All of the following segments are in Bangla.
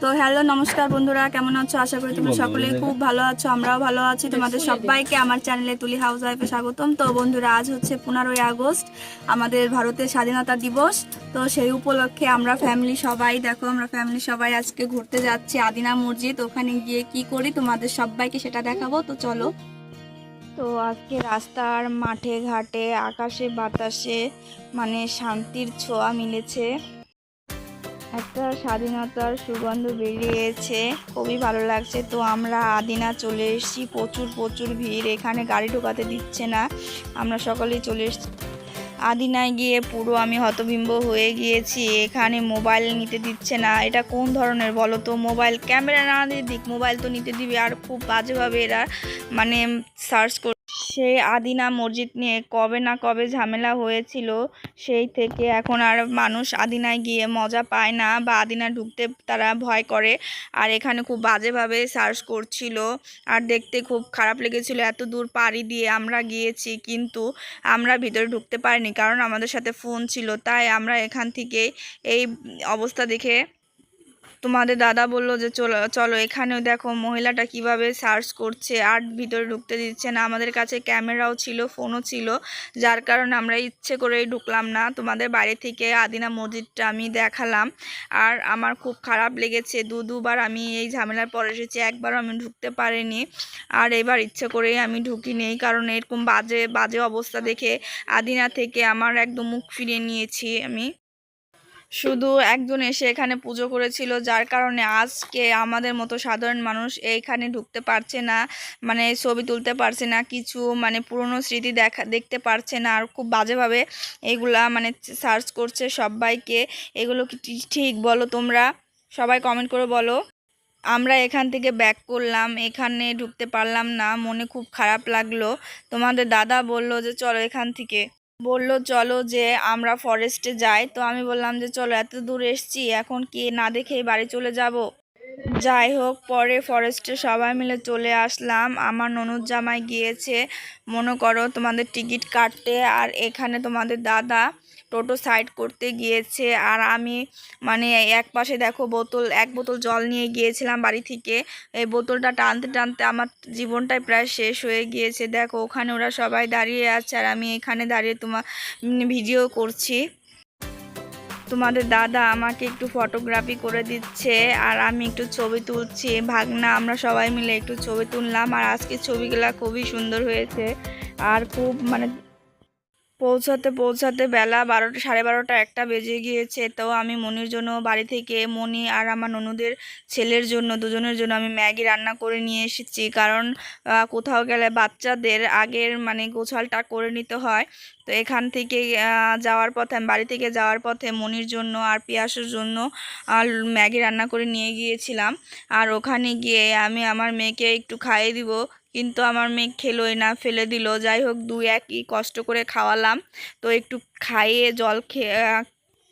তো হ্যালো নমস্কার বন্ধুরা কেমন আছো? আশা করি তোমরা সকলেই খুব ভালো আছো আমরাও ভালো আছি। তোমাদের সবাইকে আমার চ্যানেলে তুলি হাউস ওয়াইফে স্বাগতম। তো বন্ধুরা আজ হচ্ছে পনেরোই আগস্ট আমাদের ভারতের স্বাধীনতা দিবস। তো সেই উপলক্ষে আমরা ফ্যামিলি সবাই দেখো আমরা ফ্যামিলি সবাই আজকে ঘুরতে যাচ্ছি আদিনা মসজিদ। ওখানে গিয়ে কি করি তোমাদের সবাইকে সেটা দেখাবো। তো চলো। তো আজকে রাস্তার মাঠে ঘাটে আকাশে বাতাসে মানে শান্তির ছোঁয়া মিলেছে। একটা স্বাধীনতার সুগন্ধ বেরিয়েছে। খুবই ভালো লাগছে। তো আমরা আদিনা চলে এসেছি। প্রচুর প্রচুর ভিড়। এখানে গাড়ি ঢোকাতে দিচ্ছে না। আমরা সকলেই চলে এসেছি। আদিনায় গিয়ে পুরো আমি হতবিম্ব হয়ে গিয়েছি। এখানে মোবাইল নিতে দিচ্ছে না। এটা কোন ধরনের বলো তো? মোবাইল ক্যামেরা না দিক। মোবাইল তো নিতে দিবে। আর খুব বাজেভাবে এরা মানে সার্চ সেই আদিনা মসজিদ নিয়ে কবে না কবে ঝামেলা হয়েছিল, সেই থেকে এখন আর মানুষ আদিনায় গিয়ে মজা পায় না বা আদিনা ঢুকতে তারা ভয় করে। আর এখানে খুব বাজেভাবে সার্চ করছিল আর দেখতে খুব খারাপ লেগেছিল এত দূর পাড়ি দিয়ে আমরা গিয়েছি, কিন্তু আমরা ভিতরে ঢুকতে পারিনি কারণ আমাদের সাথে ফোন ছিল। তাই আমরা এখান থেকে এই অবস্থা দেখে তোমাদের দাদা বলল যে চলো চলো, এখানেও দেখো মহিলাটা কীভাবে সার্চ করছে, আর ভিতরে ঢুকতে দিচ্ছে না। আমাদের কাছে ক্যামেরাও ছিল ফোনও ছিল, যার কারণে আমরা ইচ্ছে করেই ঢুকলাম না। তোমাদের বাড়ি থেকে আদিনা মসজিদটা আমি দেখালাম, আর আমার খুব খারাপ লেগেছে। দু, দুবার আমি এই ঝামেলার পর এসেছি, একবারও আমি ঢুকতে পারিনি। আর এবার ইচ্ছে করেই আমি ঢুকি নেই কারণ এরকম বাজে বাজে অবস্থা দেখে আদিনা থেকে আমার একদম মুখ ফিরিয়ে নিয়েছি আমি। শুধু একজন এসে এখানে পুজো করেছিল, যার কারণে আজকে আমাদের মতো সাধারণ মানুষ এইখানে ঢুকতে পারছে না মানে ছবি তুলতে পারছে না, কিছু মানে পুরনো স্মৃতি দেখা, দেখতে পারছে না, আর খুব বাজেভাবে এগুলা মানে সার্চ করছে সবাইকে। এগুলো কি ঠিক- বলো তোমরা? সবাই কমেন্ট করে বলো। আমরা এখান থেকে ব্যাক করলাম, এখানে ঢুকতে পারলাম না, মনে খুব খারাপ লাগল। তোমাদের দাদা বলল যে, চলো এখান থেকে। বলল, চলো যে আমরা ফরেস্টে যাই। তো আমি বললাম যে, চলো, এত দূর এসছি, এখন কি না দেখেই বাড়ি চলে যাব? যাই হোক, পরে ফরেস্টে সবাই মিলে চলে আসলাম। আমার ননদ জামাই গিয়েছে। মনে করো তোমাদের টিকিট কাটতে, আর এখানে তোমাদের দাদা টোটো সাইড করতে গিয়েছে। আর আমি মানে এক পাশে দেখো বোতল, এক বোতল জল নিয়ে গিয়েছিলাম বাড়ি থেকে। এই বোতলটা টানতে টানতে আমার জীবনটাই প্রায় শেষ হয়ে গিয়েছে। দেখো, ওখানে ওরা সবাই দাঁড়িয়ে আছে আর আমি এখানে দাঁড়িয়ে তোমার ভিডিও করছি। তোমাদের দাদা আমাকে একটু ফটোগ্রাফি করে দিচ্ছে আর আমি একটু ছবি তুলছি। ভাগনা, আমরা সবাই মিলে একটু ছবি তুললাম। আর আজকে ছবিগুলা খুবই সুন্দর হয়েছে। আর খুব মানে পৌঁছাতে পৌঁছাতে বেলা বারোটা, সাড়ে বারোটা একটা বেজে গিয়েছে। তো আমি মনির জন্য বাড়ি থেকে মনি আর আমার ননুদের ছেলের জন্য, দুজনের জন্য আমি ম্যাগি রান্না করে নিয়ে এসেছি। কারণ কোথাও গেলে বাচ্চাদের আগের মানে গোছালটা করে নিতে হয়। তো এখান থেকে যাওয়ার পথে, আমি বাড়ি থেকে যাওয়ার পথে মনির জন্য আর পিয়াসের জন্য আর ম্যাগি রান্না করে নিয়ে গিয়েছিলাম। আর ওখানে গিয়ে আমি আমার মেয়েকে একটু খাইয়ে দিব। কিন্তু আমার মেয়ে খেলোই না, ফেলে দিল। যাই হোক দুই একই কষ্ট করে খাওয়ালাম। তো একটু খাইয়ে জল খেয়ে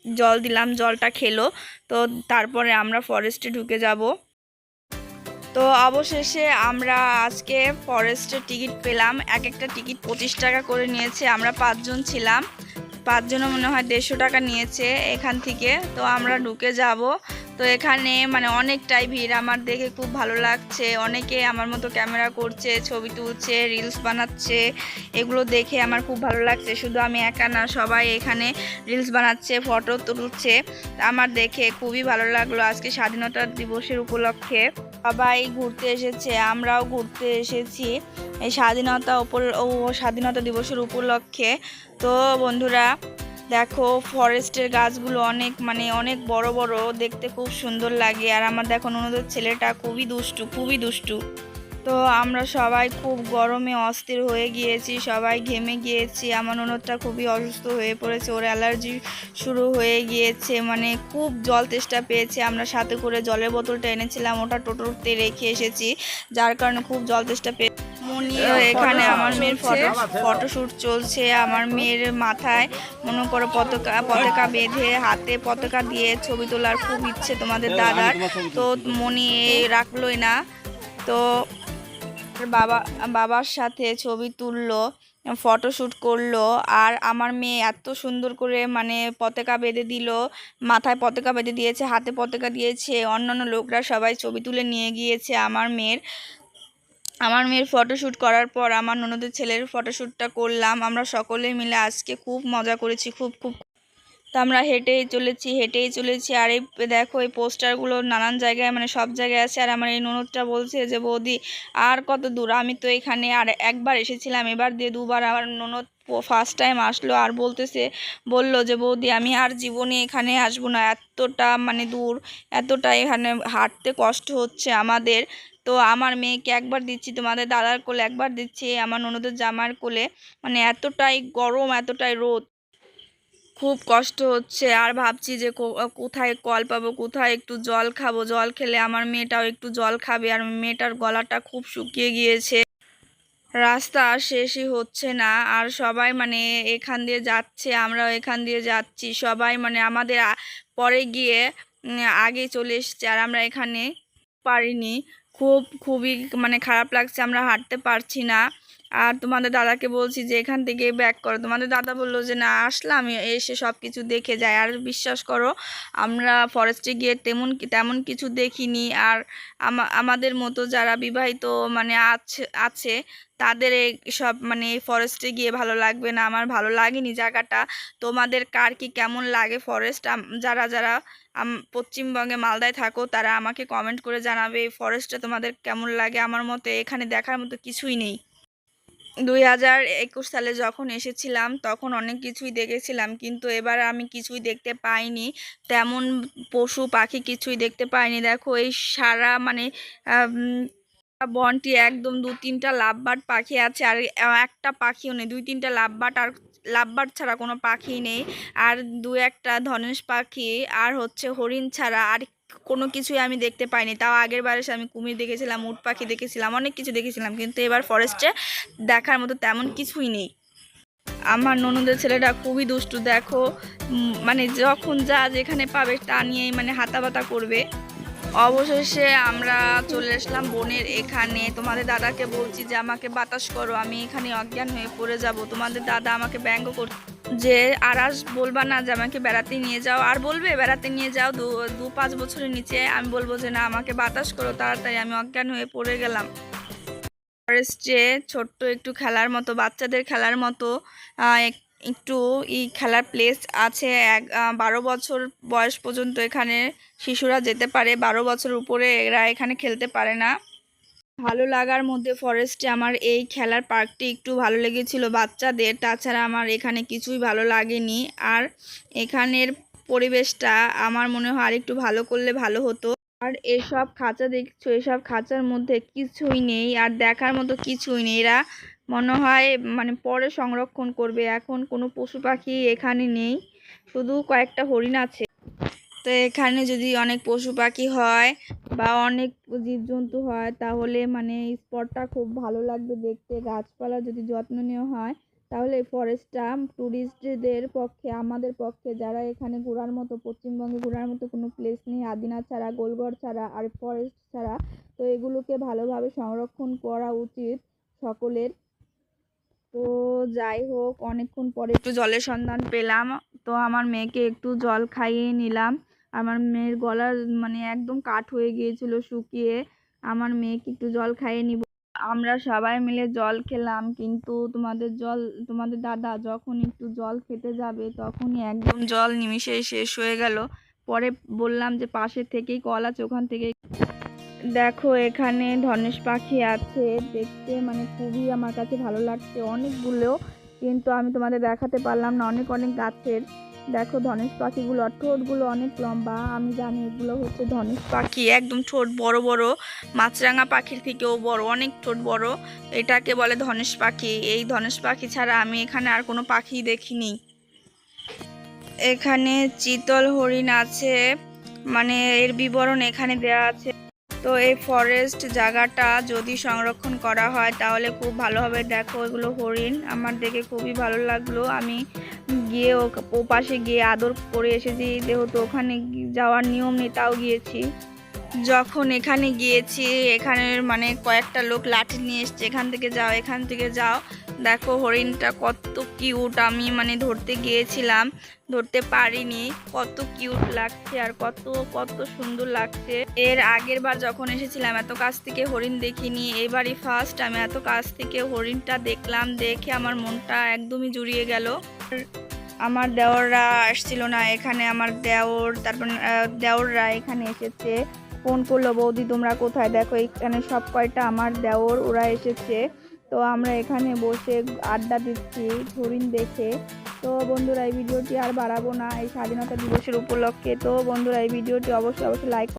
জল দিলাম, জলটা খেলো। তো তারপরে আমরা ফরেস্টে ঢুকে যাব। তো অবশেষে আমরা আজকে ফরেস্টের টিকিট পেলাম। এক একটা টিকিট পঁচিশ টাকা করে নিয়েছে। আমরা পাঁচজন ছিলাম। পাঁচজনও মনে হয় দেড়শো টাকা নিয়েছে এখান থেকে। তো আমরা ঢুকে যাব। তো এখানে মানে অনেকটাই ভিড়। আমার দেখে খুব ভালো লাগছে। অনেকে আমার মতো ক্যামেরা করছে, ছবি তুলছে রিলস বানাচ্ছে। এগুলো দেখে আমার খুব ভালো লাগছে। শুধু আমি একা না, সবাই এখানে রিলস বানাচ্ছে ফটো তুলছে। আমার দেখে খুবই ভালো লাগল আজকে স্বাধীনতা দিবসের উপলক্ষে। সবাই ঘুরতে এসেছে, আমরাও ঘুরতে এসেছি এই স্বাধীনতা উপর ও স্বাধীনতা দিবসের উপলক্ষে। তো বন্ধুরা দেখো ফরেস্টের গাছগুলো অনেক মানে অনেক বড় বড়, দেখতে খুব সুন্দর লাগে। আর আমার দেখো ননদের ছেলেটা খুবই দুষ্টু খুবই দুষ্টু। তো আমরা সবাই খুব গরমে অস্থির হয়ে গিয়েছি সবাই ঘেমে গিয়েছি। আমার ননদটা খুবই অসুস্থ হয়ে পড়েছে ওর অ্যালার্জি শুরু হয়ে গিয়েছে। মানে খুব জল তেষ্টা পেয়েছে আমরা সাথে করে জলের বোতলটা এনেছিলাম ওটা টোটোতে রেখে এসেছি যার কারণে খুব জল তেষ্টা পেয়ে মনি এখানে আমার মেয়ের ফটো ফটোশ্যুট চলছে। আমার মেয়ের মাথায় মনে করো পতাকা পতাকা বেঁধে হাতে পতাকা দিয়ে ছবি তোলার খুব ইচ্ছে তোমাদের দাদার। তো মনি রাখলোই না। তো বাবা, বাবার সাথে ছবি তুললো ফটোশ্যুট করল, আর আমার মেয়ে এত সুন্দর করে মানে পতাকা বেঁধে দিল, মাথায় পতাকা বেঁধে দিয়েছে, হাতে পতাকা দিয়েছে, অন্যান্য লোকরা সবাই ছবি তুলে নিয়ে গিয়েছে আমার মেয়ের। আমার মেয়ের ফটোশ্যুট করার পর আমার ননদের ছেলের ফটোশ্যুটটা করলাম, আমরা সকলে মিলে আজকে খুব মজা করেছি, খুব খুব তো আমরা হেঁটেই চলেছি হেঁটেই চলেছি। আর এই দেখো, এই পোস্টারগুলো নানান জায়গায় মানে সব জায়গায় আছে। আর আমার এই ননদটা বলছে যে, বৌদি, আর কত দূর? আমি তো এখানে আর একবার এসেছিলাম, এবার দিয়ে দুবার আমার ননদ ফার্স্ট টাইম আসলো আর বলতেছে, বলল যে, বৌদি, আমি আর জীবনে এখানে আসব না। এতটা মানে দূর, এতটা এখানে হাঁটতে কষ্ট হচ্ছে আমাদের। তো আমার মেয়েকে একবার দিচ্ছি, তোমাদের দাদার কোলে একবার দিচ্ছি, আমার ননদের জামার কোলে। মানে এতটাই গরম, এতটাই রোদ। খুব কষ্ট হচ্ছে। আর ভাবছি যে কোথায় কল পাবো, কোথায় একটু জল খাব? জল খেলে আমার মেয়েটাও একটু জল খাবে আর মেয়েটার গলাটা খুব শুকিয়ে গিয়েছে। রাস্তা শেষই হচ্ছে না। আর সবাই মানে এখান দিয়ে যাচ্ছে, আমরাও এখান দিয়ে যাচ্ছি। সবাই মানে আমাদের পরে গিয়ে আগে চলে এসছে আর আমরা এখানে পারিনি। খুব, খুবই মানে খারাপ লাগছে, আমরা হাঁটতে পারছি না। আর তোমাদের দাদাকে বলছি যে এখান থেকে ব্যাক করো। তোমাদের দাদা বলল যে, না, আসলাম। এসে সব কিছু দেখে যায়। আর বিশ্বাস করো, আমরা ফরেস্টে গিয়ে তেমন তেমন কিছু দেখিনি। আর আমাদের মতো যারা বিবাহিত মানে আছে আছে, তাদের সব মানে ফরেস্টে গিয়ে ভালো লাগবে না। আমার ভালো লাগেনি জায়গাটা। তোমাদের কার কি কেমন লাগে ফরেস্ট যারা যারা পশ্চিমবঙ্গে মালদায় থাকো, তারা আমাকে কমেন্ট করে জানাবে, এই তোমাদের কেমন লাগে? আমার মতে এখানে দেখার মতো কিছুই নেই। দুই হাজার একুশ সালে যখন এসেছিলাম, তখন অনেক কিছুই দেখেছিলাম, কিন্তু এবার আমি কিছুই দেখতে পাইনি। তেমন পশু, পাখি কিছুই দেখতে পাইনি। দেখো, এই সারা মানে বনটি একদম দু তিনটা লাভবার্ড পাখি আছে, আর একটা পাখিও নেই। দুই তিনটা লাভবার্ড আর লাভবার্ড ছাড়া কোনো পাখি নেই। আর দু একটা ধনেশ পাখি, আর হচ্ছে হরিণ ছাড়া, আর কোনো কিছুই আমি দেখতে পাইনি। তাও আগের বারে আমি কুমির দেখেছিলাম, উট পাখি দেখেছিলাম, অনেক কিছু দেখেছিলাম, কিন্তু এবার ফরেস্টে দেখার মতো তেমন কিছুই নেই। আমার ননদের ছেলেটা খুবই দুষ্টু, দেখো মানে যখন যা যেখানে পাবে তা নিয়েই মানে হাতাবাতা করবে। অবশেষে আমরা চলে আসলাম বোনের এখানে। তোমাদের দাদাকে বলছি যে, আমাকে বাতাস করো, আমি এখানে অজ্ঞান হয়ে পড়ে যাব। তোমাদের দাদা আমাকে ব্যঙ্গ কর যে আর আজ বলবা না যে আমাকে বেড়াতে নিয়ে যাও। আর বলবে, বেড়াতে নিয়ে যাও, দু দু পাঁচ বছরের নিচে। আমি বলব যে না, আমাকে বাতাস করো, তাড়াতাড়ি। আমি অজ্ঞান হয়ে পড়ে গেলাম। ফরেস্টে ছোট্ট একটু খেলার মতো, বাচ্চাদের খেলার মতো এক- একটু এই খেলার প্লেস আছে। এক বারো বছর বয়স পর্যন্ত এখানে শিশুরা যেতে পারে। বারো বছর উপরে এরা এখানে খেলতে পারে না। ভালো লাগার মধ্যে ফরেস্টে আমার এই খেলার পার্কটি একটু ভালো লেগেছিল বাচ্চাদের। তাছাড়া আমার এখানে কিছুই ভালো লাগেনি। আর এখানের পরিবেশটা আমার মনে হয় আরেকটু ভালো করলে ভালো হতো। আর এসব খাঁচা দেখছ? এসব খাঁচার মধ্যে কিছুই নেই আর দেখার মতো কিছুই নেই। এরা মনে হয় মানে পরে সংরক্ষণ করবে। এখন কোনো পশু পাখি এখানে নেই। শুধু কয়েকটা হরিণ আছে। তো এখানে যদি অনেক পশু পাখি হয় বা অনেক জীবজন্তু হয়, তাহলে মানে স্পটটা খুব ভালো লাগবে দেখতে। গাছপালা যদি যত্ন নেওয়া হয়, তাহলে এই ফরেস্টটা ট্যুরিস্টদের পক্ষে, আমাদের পক্ষে, যারা এখানে ঘোরার মতো, পশ্চিমবঙ্গে ঘোরার মতো কোনো প্লেস নেই আদিনা ছাড়া, গোলগড় ছাড়া, আর ফরেস্ট ছাড়া, তো এগুলোকে ভালোভাবে সংরক্ষণ করা উচিত সকলের। তো যাই হোক, অনেকক্ষণ পরে একটু জলের সন্ধান পেলাম। তো আমার মেয়েকে একটু জল খাইয়ে নিলাম। আমার মেয়ের গলা মানে একদম কাঠ হয়ে গিয়েছিল শুকিয়ে। আমার মেয়েকে একটু জল খাইয়ে নিব। আমরা সবাই মিলে জল খেলাম, কিন্তু তোমাদের জল, তোমাদের দাদা যখন একটু জল খেতে যাবে তখনই একদম জল নিমিষেই শেষ হয়ে গেল। পরে বললাম যে পাশে থেকেই কল আছে, ওখান থেকে দেখো, এখানে ধনেশ পাখি আছে, দেখতে মানে খুবই আমার কাছে ভালো লাগছে অনেকগুলো, কিন্তু আমি তোমাদের দেখাতে পারলাম না, অনেক অনেক গাছের। দেখো ধনেশ পাখিগুলো আর ঠোঁটগুলো অনেক লম্বা, আমি জানি এগুলো হচ্ছে ধনেশ পাখি। একদম ঠোঁট বড় বড়, মাছরাঙা পাখির থেকেও বড়, অনেক ঠোঁট বড়। এটাকে বলে ধনেশ পাখি। এই ধনেশ পাখি ছাড়া আমি এখানে আর কোনো পাখি দেখিনি। এখানে চিতল হরিণ আছে মানে এর বিবরণ এখানে দেওয়া আছে। তো এই ফরেস্ট জায়গাটা যদি সংরক্ষণ করা হয়, তাহলে খুব ভালোভাবে দেখো, এগুলো হরিণ। আমার দেখে খুবই ভালো লাগল। আমি গিয়ে ও পাশে গিয়ে আদর করে এসেছি। যেহেতু ওখানে যাওয়ার নিয়ম নেই, তাও গিয়েছি। যখন এখানে গিয়েছি, এখানের মানে কয়েকটা লোক লাঠি নিয়ে এসছে। এখান থেকে যাও, এখান থেকে যাও। দেখো হরিণটা কত কিউট আমি মানে ধরতে গিয়েছিলাম, ধরতে পারিনি। কত কিউট লাগছে আর কত কত সুন্দর লাগছে। এর আগের বার যখন এসেছিলাম, এত কাছ থেকে হরিণ দেখিনি। এবারই ফার্স্ট আমি এত কাছ থেকে হরিণটা দেখলাম, দেখে আমার মনটা একদমই জুড়িয়ে গেল। আমার দেওররা আসছিল না, এখানে আমার দেওর, তারপর দেওররা এখানে এসেছে। ফোন করল, বৌদি, তোমরা কোথায়? দেখো, এখানে সব কয়টা আমার দেওর, ওরা এসেছে। তো আমরা এখানে বসে আড্ডা দিচ্ছি হরিণ দেখে। তো বন্ধুরা, এই ভিডিওটি আর বাড়াবো না। এই স্বাধীনতা দিবসের উপলক্ষে। তো বন্ধুরা, এই ভিডিওটি অবশ্যই অবশ্যই লাইক